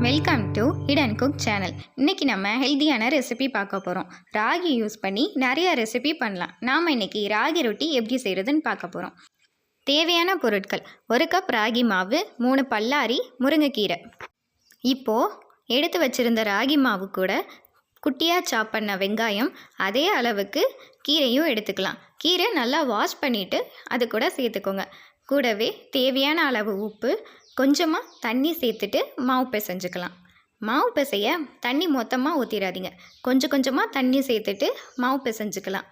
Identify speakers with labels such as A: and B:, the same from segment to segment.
A: Welcome to Eden cook channel இன்றைக்கி நம்ம ஹெல்த்தியான ரெசிபி பார்க்க போகிறோம் ராகி யூஸ் பண்ணி நிறைய ரெசிபி பண்ணலாம். நாம் இன்றைக்கி ராகி ரொட்டி எப்படி செய்கிறதுன்னு பார்க்க போகிறோம் தேவையான பொருட்கள். ஒரு கப் ராகி மாவு மூணு பல்லாரி முருங்கைக்கீரை. இப்போது எடுத்து வச்சிருந்த ராகி மாவு கூட குட்டியாக சாப் பண்ண வெங்காயம் அதே அளவுக்கு கீரையும் எடுத்துக்கலாம். கீரை நல்லா வாஷ் பண்ணிவிட்டு அது கூட சேர்த்துக்கோங்க. கூடவே தேவையான அளவு உப்பு கொஞ்சமாக தண்ணி சேர்த்துட்டு மாவு பிசைஞ்சுக்கலாம். மாவு பிசைய தண்ணி மொத்தமாக ஊற்றிடாதீங்க கொஞ்சம் கொஞ்சமாக தண்ணி சேர்த்துட்டு மாவு பிசைஞ்சுக்கலாம்.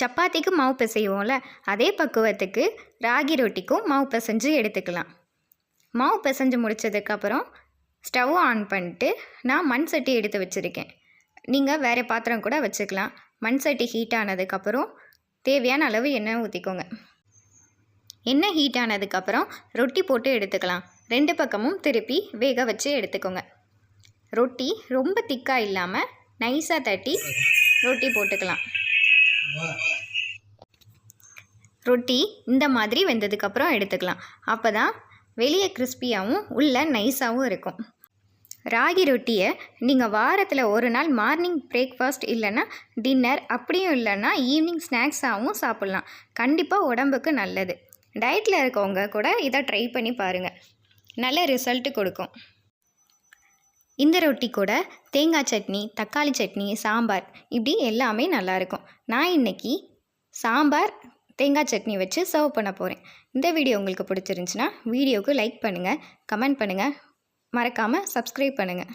A: சப்பாத்திக்கு மாவு பிசைவோம்ல அதே பக்குவத்துக்கு ராகி ரொட்டிக்கும் மாவு பிசைஞ்சு எடுத்துக்கலாம். மாவு பிசைஞ்சு முடிச்சதுக்கப்புறம் ஸ்டவ் ஆன் பண்ணிட்டு நான் மண் சட்டி எடுத்து வச்சுருக்கேன். நீங்கள் வேறு பாத்திரம் கூட வச்சுக்கலாம். மண் சட்டி ஹீட் ஆனதுக்கப்புறம் தேவையான அளவு எண்ணெய் ஊற்றிக்கோங்க எண்ணெய் ஹீட் ஆனதுக்கப்புறம் ரொட்டி போட்டு எடுத்துக்கலாம். ரெண்டு பக்கமும் திருப்பி வேக வச்சு எடுத்துக்கோங்க. ரொட்டி ரொம்ப திக்காக இல்லாமல் நைஸாக தட்டி ரொட்டி போட்டுக்கலாம். ரொட்டி இந்த மாதிரி வெந்ததுக்கப்புறம் எடுத்துக்கலாம். அப்போ தான் வெளியே கிறிஸ்பியாகவும் உள்ள நைஸாகவும் இருக்கும். ராகி ரொட்டியை நீங்கள் வாரத்தில் ஒரு நாள் மார்னிங் பிரேக்ஃபாஸ்ட் இல்லைன்னா டின்னர் அப்படியும் இல்லைன்னா ஈவினிங் ஸ்நாக்ஸாகவும் சாப்பிட்லாம். கண்டிப்பாக உடம்புக்கு நல்லது. டயட்டில் இருக்கவங்க கூட இதை ட்ரை பண்ணி பாருங்கள் நல்ல ரிசல்ட்டு கொடுக்கும். இந்த ரொட்டி கூட தேங்காய் சட்னி தக்காளி சட்னி சாம்பார் இப்படி எல்லாமே நல்லாயிருக்கும் நான் இன்னைக்கு சாம்பார் தேங்காய் சட்னி வச்சு சர்வ் பண்ண போகிறேன் இந்த வீடியோ உங்களுக்கு பிடிச்சிருந்துச்சின்னா வீடியோவுக்கு லைக் பண்ணுங்கள் கமெண்ட் பண்ணுங்கள் மறக்காமல் சப்ஸ்கிரைப் பண்ணுங்கள்